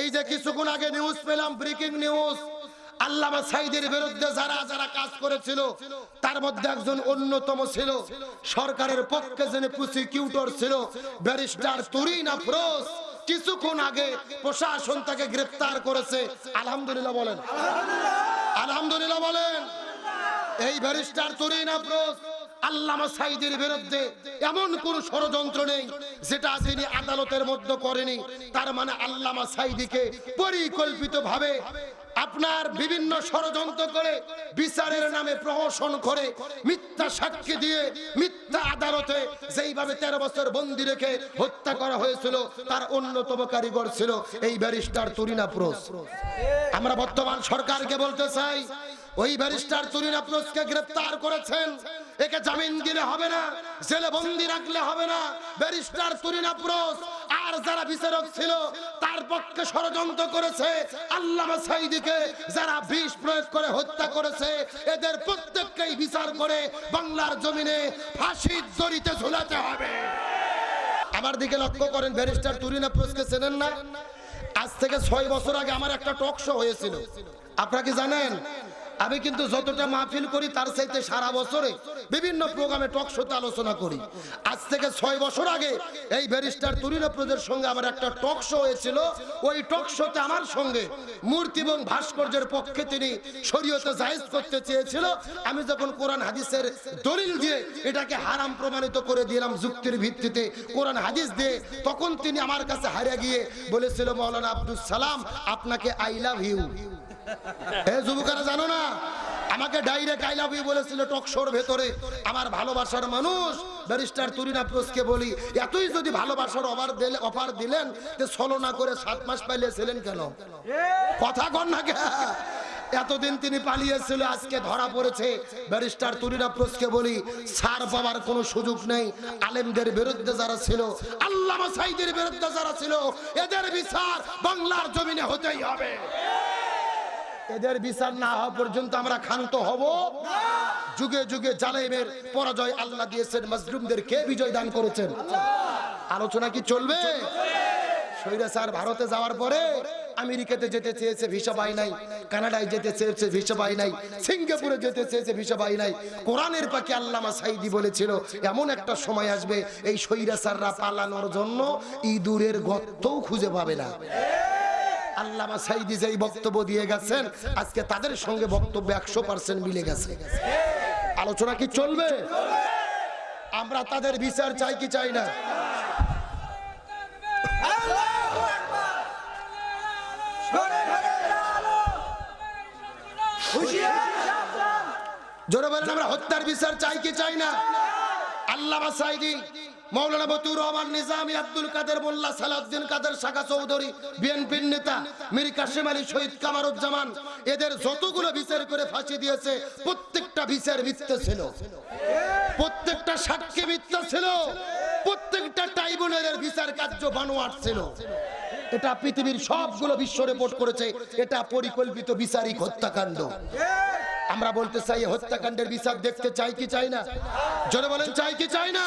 এই যে কিছুক্ষণ আগে নিউজ পেলাম ব্রেকিং নিউজ আল্লামা সাইদের বিরুদ্ধে যারা যারা কাজ করেছিল, তার মধ্যে একজন অন্যতম ছিল। সরকারের পক্ষে যিনি প্রসিকিউটর ছিল ব্যারিস্টার তুরিন আফরোজ। কিছুক্ষণ আগে প্রশাসন তাকে গ্রেফতার করেছে। আলহামদুলিল্লাহ বলেন। আলহামদুলিল্লাহ। বলেন। এই ব্যারিস্টার তুরিন আফরোজ আল্লামা সাইদের বিরুদ্ধে এমন কোন ষড়যন্ত্র নেই যেটা তিনি আদালতের মধ্যে করেনি। তার মানে আল্লামা সাইদিকে পরিকল্পিত ভাবে আপনার বিভিন্ন ষড়যন্ত্র করে বিচারের নামে প্রহসন করে মিথ্যা সাক্ষী দিয়ে মিথ্যা আদালতে যেইভাবে তেরো বছর বন্দি রেখে হত্যা করা হয়েছিল, তার অন্যতম কারিগর ছিল এই ব্যারিস্টার তুরিনা প্রোস। আমরা বর্তমান সরকারকে বলতে চাই ওই ব্যারিস্টার তুরিন আফরোজকে গ্রেফতার করেছেন। একে জামিন দিলে হবে না, জেলে বন্দি রাখলে হবে না। ব্যারিস্টার তুরিন আফরোজ আর যারা বিচারক ছিল, তার পক্ষে ষড়যন্ত্র করেছে। আল্লামা সাইদিকে যারা বিষ প্রয়োগ করে হত্যা করেছে, এদের প্রত্যেককেই বিচার করে বাংলার জমিনে ফাঁসির দড়িতে ঝুলাতে হবে। আমার দিকে লক্ষ্য করেন, ব্যারিস্টার তুরিন আফরোজকে চেনেন না? আজ থেকে ছয় বছর আগে আমার একটা টক শো হয়েছিল। আপনারা কি জানেন? আমি কিন্তু যতটা মাহফিল করি, তার চাইতে সারা বছরে বিভিন্ন প্রোগ্রামে টক শোতে আলোচনা করি। আজ থেকে ছয় বছর আগে এই ব্যারিস্টার তুরিন প্রদের সঙ্গে আমার একটা টক শো হয়েছিল। ওই টক শোতে আমার সঙ্গে মূর্তি এবং ভাস্কর্যের পক্ষে তিনি শরীয়তে জায়েজ করতে চেয়েছিল। আমি যখন কোরআন হাদিসের দলিল দিয়ে এটাকে হারাম প্রমাণিত করে দিলাম যুক্তির ভিত্তিতে কোরআন হাদিস দিয়ে, তখন তিনি আমার কাছে হারিয়ে গিয়ে বলেছিল, মৌলানা আব্দুল সালাম, আপনাকে আই লাভ ইউ এ যুবকেরা জানো না আমাকে ডাইরেক্ট আই লাভ ইউ বলেছিল টক শোর ভেতরে। আমার ভালোবাসার মানুষ ব্যারিস্টার তুরিনা বলি, এতই যদি ভালোবাসার দিলে অফার দিলেন, যে ছলনা করে সাত মাস কেন? কথা না এতদিন তিনি পালিয়েছিল, আজকে ধরা পড়েছে। ব্যারিস্টার তুরিনা প্রোসকে বলি, ছাড় পাওয়ার কোনো সুযোগ নেই। আলেমদের বিরুদ্ধে যারা ছিল, আল্লামা সাইদের বিরুদ্ধে যারা ছিল, এদের বিচার বাংলার জমিনে হতেই হবে। এদের বিচার না হওয়া পর্যন্ত আমরা ক্ষান্ত হব। যুগে যুগে জালেমের পরাজয় আল্লাহ দিয়েছেন, মজলুমদের কে বিজয় দান করেছেন? আলোচনা কি চলবে? স্যার ভারতে যাওয়ার পরে আমেরিকাতে যেতে চেয়েছে, ভিসা পাই নাই। কানাডায় যেতে চেয়েছে, ভিসা পাই নাই। সিঙ্গাপুরে যেতে চেয়েছে, ভিসা পাই নাই। কোরআনের পাকে আল্লামা সাইদি বলেছিল, এমন একটা সময় আসবে এই সৈরা স্যাররা পালানোর জন্য ইঁদুরের গর্তও খুঁজে পাবে না। আল্লামা সাইদি যেই বক্তব্য দিয়ে গেছেন, আজকে তাদের সঙ্গে বক্তব্য একশো পার্সেন্ট মিলে গেছে। আলোচনা কি চলবে? আমরা তাদের বিচার চাই কি চাই না? জোরে বলেন, আমরা হত্যার বিচার চাই কি চাই না? আল্লামা সাইদি মৌলানা বতুর রহমান, নিজামী আব্দুল কাদের, মোল্লা সালাউদ্দিন কাদের, শাখা চৌধুরী, বিএনপির নেতা মীর কাসিম আলী, শহীদ কামারুজ্জামান, এদের যতগুলো বিচার করে ফাঁসি দিয়েছে, প্রত্যেকটা বিচার মিথ্যে ছিল। প্রত্যেকটা সাক্ষী মিথ্যা ছিল। প্রত্যেকটা ট্রাইব্যুনালের বিচার কার্য বানোয়াট ছিল। এটা পৃথিবীর সবগুলো বিশ্ব রিপোর্ট করেছে, এটা পরিকল্পিত বিচারিক হত্যাকাণ্ড। আমরা বলতে চাই হত্যাকাণ্ডের বিচার দেখতে চাই কি চাই না? জোরে বলেন, চাই কি চাই না?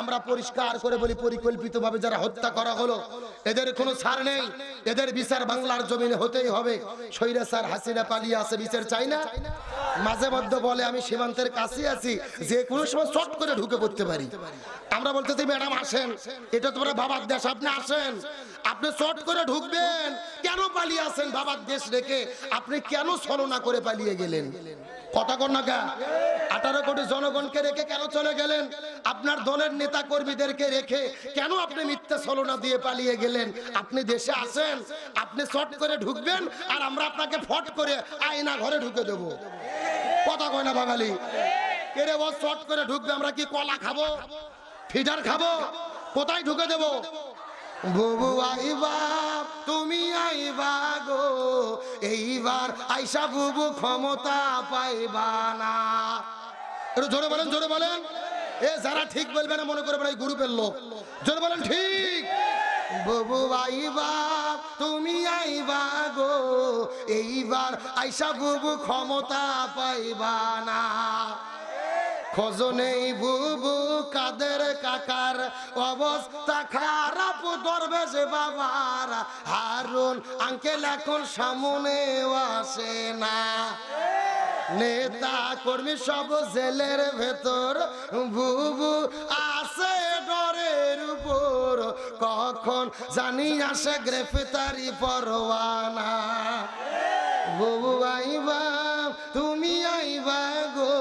আমরা পরিষ্কার করে বলি, পরিকল্পিতভাবে যারা হত্যা করা হলো, এদের কোনো ছাড় নেই। এদের বিচার বাংলার জমিনে হতেই হবে। সৈরা স্যার হাসিনা পালিয়ে আছে বিচার চাই না। মাঝে মধ্যে বলে, আমি সীমান্তের কাছে আছি, যে কোনো সময় চট করে ঢুকে পড়তে পারি। আমরা বলতেছি, ম্যাডাম, আসেন। এটা তোমরা বাবার দেশ, আপনি আসেন। আপনি চট করে ঢুকবেন। কেন পালিয়ে আসেন বাবার দেশ রেখে? আপনি কেন ছলনা করে পালিয়ে গেলেন? কথা কর না কা আঠারো কোটি জনগণকে রেখে কেন চলে গেলেন? আপনার দলের নেতা কর্মীদেরকে রেখে কেন আপনি মিথ্যা ছলনা দিয়ে পালিয়ে গেলেন? আপনি দেশে আসেন আপনি চট করে ঢুকবেন আর আমরা আপনাকে ফট করে আয়না ঘরে ঢুকে দেব। কথা কয় না বাঙালি? এরে ও চট করে ঢুকবে, আমরা কি কলা খাব? ফিডার খাব? কোথায় ঢুকে দেব? বুবু আইবা, তুমি আইবা গো, এইবার আইসা বুবু ক্ষমতা পাইবা না। জোরে বলেন জোরে বলেন। এ, যারা ঠিক বলবে না মনে করবে এই গ্রুপের লোক। জোরে বলেন, ঠিক। বুবু আইবা, তুমি আইবা গো, এইবার আইসা বুবু ক্ষমতা পাইবা না। খোঁজ নেই বুবু, কাদের কাকার অবস্থা খারাপ, দরবেশ বাবার। হার হারুন, আঙ্কেল এখন সামনে আসে না। নেতা কর্মী সব জেলের ভেতর বুবু আসে ডরের উপর, কখন জানি আসে গ্রেফতারি পরওয়ানা বুবু আইবা, তুমি আইবা গো,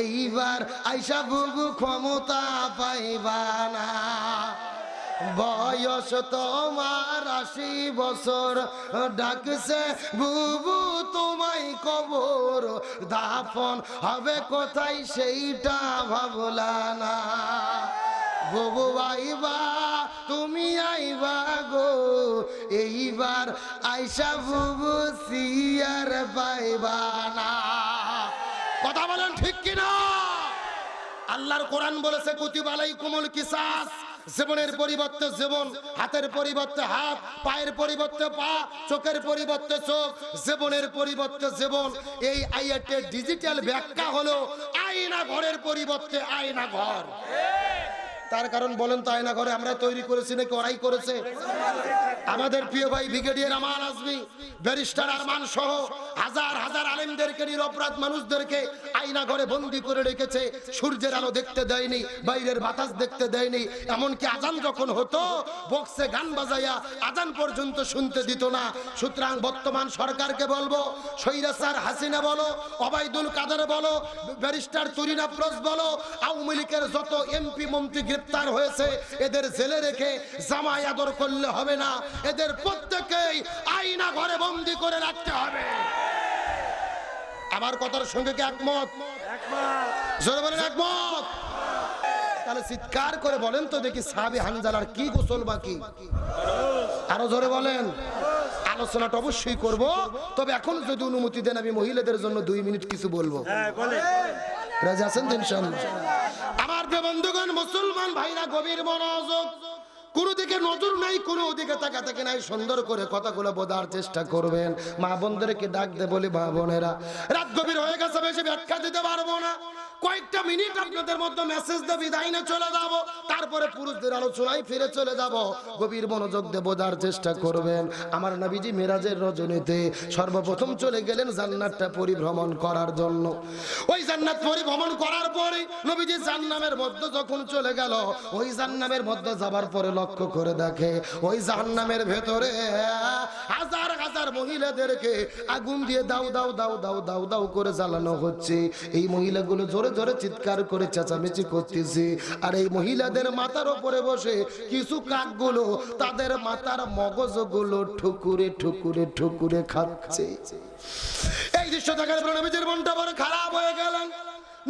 এইবার আইসা বুবু ক্ষমতা পাইবা না। বয়স তোমার আশি বছর। ডাকছে, বুবু, তোমায় কবর। দাফন হবে কোথায় সেইটা ভাবলা না। বুবু, আইবা, তুমি আইবা গো। এইবার আইসা বুবু, সিয়ার পাইবা না। কথা বলেন ঠিক কিনা? আল্লাহর কোরআন বলেছে কুতিবালাই কুমল কিসাস। জীবনের পরিবর্তে জীবন, হাতের পরিবর্তে হাত, পায়ের পরিবর্তে পা, চোখের পরিবর্তে চোখ, জীবনের পরিবর্তে জীবন। এই আইয়াটের ডিজিটাল ব্যাখ্যা হলো আয়না ঘরের পরিবর্তে আয়না ঘর। তার কারণ বলেন তো আয়না ঘরে আমরা তৈরি করেছি নাকি ওরাই করেছে? আমাদের প্রিয় ভাই ব্রিগেডিয়ার আমান আজমি, ব্যারিস্টার আরমান সহ হাজার হাজার আলেমদেরকে নিরপরাধ মানুষদেরকে আয়না ঘরে বন্দি করে রেখেছে। সূর্যের আলো দেখতে দেয়নি, বাইরের বাতাস দেখতে দেয়নি। এমনকি আজান যখন হতো, বক্সে গান বাজাইয়া আজান পর্যন্ত শুনতে দিত না। সুতরাং বর্তমান সরকারকে বলব সৈরাসার হাসিনা বলো অবাইদুল কাদের বলো, ব্যারিস্টার তুরিনা আফরোজ বলো, আওয়ামী লীগের যত এমপি, মন্ত্রী গ্রেপ্তার হয়েছে। এদের জেলে রেখে জামাই আদর করলে হবে না। এদের প্রত্যেকেই আইনা ঘরে বন্দি করে রাখতে হবে। আমার কথার সঙ্গে কি একমত? জোরে বলেন একমত। তাহলে চিৎকার করে বলেন তো দেখি সাহাবি হানজালার কি গোসল বাকি? আরও জোরে বলেন। আলোচনাটা অবশ্যই করব। তবে এখন যদি অনুমতি দেন আমি মহিলাদের জন্য দুই মিনিট কিছু বলব। রাজি আছেন আমার বন্ধুগণ মুসলমান ভাইরা গভীর মনোযোগ। কোনো দিকে নজর নাই, কোনো দিকে তাকা থেকে নাই, সুন্দর করে কথাগুলো বোঝার চেষ্টা করবেন। মা বোনদেরকে ডাক দে বলি, মা বোনেরা, রাত গভীর হয়ে গেছে, বেশি ব্যাখ্যা দিতে পারব না। কয়েকটা মিনিট আপনাদের মধ্যে মেসেজ দিয়ে বিদায় নিয়ে চলে যাব। তারপরে পুরুষদের আলোচনায় ফিরে চলে যাব। গভীর মনোযোগ দিয়ে বোঝার চেষ্টা করবেন। আমার নবীজি মেরাজের রজনীতে সর্বপ্রথম চলে গেলেন জান্নাতটা পরিভ্রমণ করার জন্য। ওই জান্নাত পরিভ্রমণ করার পরে নবীজি জান্নামের মধ্যে যখন চলে গেল, ওই জান্নামের মধ্যে যাবার পরে লক্ষ্য করে দেখে, ওই জাহান্নামের ভেতরে হাজার হাজার মহিলাদেরকে আগুন দিয়ে দাও দাও দাও দাও দাও দাও করে জ্বালানো হচ্ছে। এই মহিলাগুলো জোরে জোরে চিৎকার করে চেঁচামেচি করতেছে। আর এই মহিলাদের মাথার উপরে বসে কিছু কাকগুলো তাদের মাথার মগজগুলো ঠুকুরে ঠুকুরে ঠুকুরে খাচ্ছে। এই দৃশ্য দেখার পর নবীজির মনটা বড় খারাপ হয়ে গেলেন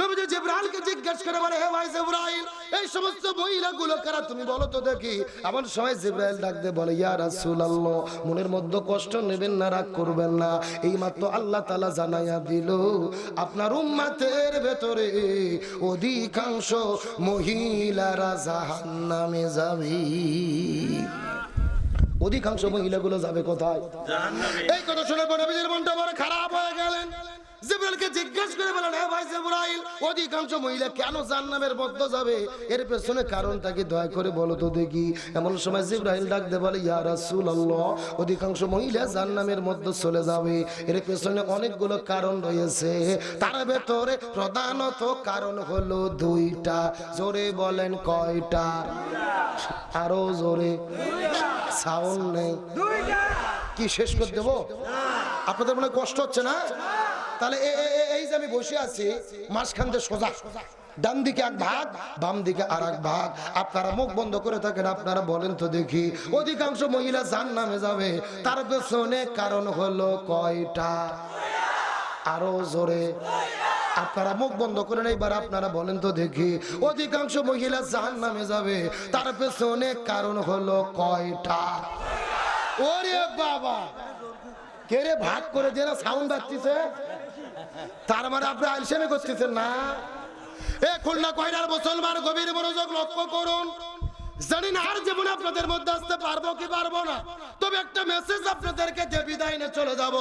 নবীজি জিব্রাইলকে জিজ্ঞেস করে বলে হে ভাই জিব্রাইল এই সমস্ত মহিলাগুলো কারা তুমি বলো তো দেখি। এমন সময় জিব্রাইল ডাক দিয়ে বলে ইয়া রাসূলুল্লাহ মনের মধ্যে কষ্ট নেবেন না রাগ করবেন না। এই মাত্র আল্লাহ তাআলা জানাইয়া দিল আপনার উম্মতের ভেতরে অধিকাংশ মহিলারা জাহান্নামে যাবে। অধিকাংশ মহিলাগুলো যাবে কোথায়? এই কথা শুনে নবীজির মনটা বড় খারাপ হয়ে গেলেন। জিব্রাইলকে জিজ্ঞেস করে বলেন হ্যাঁ ভাই জিব্রাইল অধিকাংশ মহিলা কেন যাবে? এর পেছনে কারণটা কি? দয়া করে বলো তো দেখি। এমন সময় জিব্রাইল বলে ইয়া রাসূলুল্লাহ অধিকাংশ মহিলা মধ্যে চলে যাবে। এর পেছনে অনেকগুলো কারণ রয়েছে। তার ভেতরে প্রধানত কারণ হলো দুইটা। জোরে বলেন কয়টা? আরও জোরে। সাউন্ড নেই। কি শেষ করে দেবো? আপনাদের মনে কষ্ট হচ্ছে না? তাহলে এই যে আমি বসে আছি, মাঝখান দিয়ে সোজা। ডান দিকে এক ভাগ, বাম দিকে আর এক ভাগ। আপনারা মুখ বন্ধ করে থাকেন, আপনারা বলেন তো দেখি। অধিকাংশ মহিলা জান নামে যাবে। তার পেছনে কারণ হলো কয়টা? আরও জোরে। আপনারা মুখ বন্ধ করেন, এইবার আপনারা বলেন তো দেখি। অধিকাংশ মহিলা জাহান নামে যাবে। তার পেছনে কারণ হলো কয়টা? ওরে বাবা! কে রে ভাগ করে যে সাউন্ড বাজতেছে তার মানে আপনি আলসেমি করতেছেন না? এ খুলনা কয়রার মুসলমান গভীর মনোযোগ লক্ষ্য করুন। জানি না আর জীবনে আপনাদের মধ্যে আসতে পারব কি পারব না। তবে একটা মেসেজ আপনাদেরকে দিয়ে বিদায় লাইনে চলে যাব।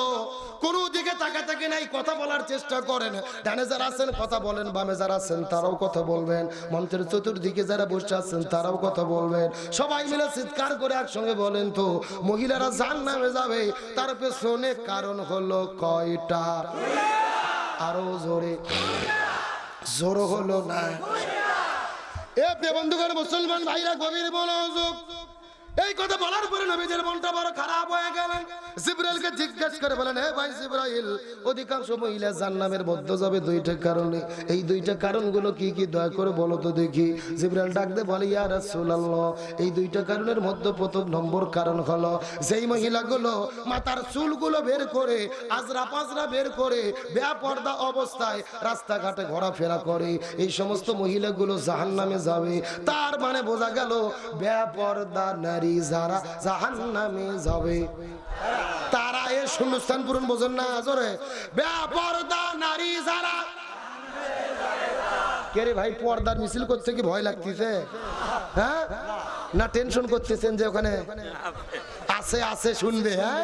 কোনো দিকে তাকা তাকি নাই, কথা বলার চেষ্টা করেন। ডানে যারা আছেন, কথা বলেন, বামে যারা আছেন, তারাও কথা বলবেন। মন্ত্রের চতুর্দিকে যারা বসে আছেন, তারাও কথা বলবেন। সবাই মিলে চিৎকার করে একসঙ্গে বলেন তো, মহিলারা জান নামে যাবে। তার পেছনে কারণ হলো কয়টা? আরও জোরে। জোর হলো না। এ বন্ধুগণ মুসলমান ভাইরা গভীর মনোযোগ এই কথা বলার পরে নবীদের মনটা বড় খারাপ হয়ে গেলেন জিব্রাইলকে জিজ্ঞেস করে বলেন, হে ভাই জিব্রাইল, অধিকাংশ মহিলা জান্নামের মধ্যে যাবে দুইটা কারণে। এই দুইটা কারণগুলো কি কি? দয়া করে বলো তো দেখি। জিব্রাইল ডাকতে বলে, ইয়া রাসূলুল্লাহ, এই দুইটা কারণের মধ্যে প্রথম নম্বর কারণ হলো, যেই মহিলাগুলো মাথার চুলগুলো বের করে আজরা পাজরা বের করে বেপর্দা অবস্থায় রাস্তাঘাটে ঘোরাফেরা করে, এই সমস্ত মহিলাগুলো জাহান্নামে যাবে। তার মানে বোঝা গেল বেপর্দা নারী যারা জাহান্নামে যাবে। তারা এ শূন্যস্থান পূরণ বোঝেন না নারী যারা পর্দার মিছিল করতে কি ভয় লাগতেছে? হ্যাঁ? না টেনশন করতেছেন যে ওখানে? আছে আছে, শুনবে হ্যাঁ?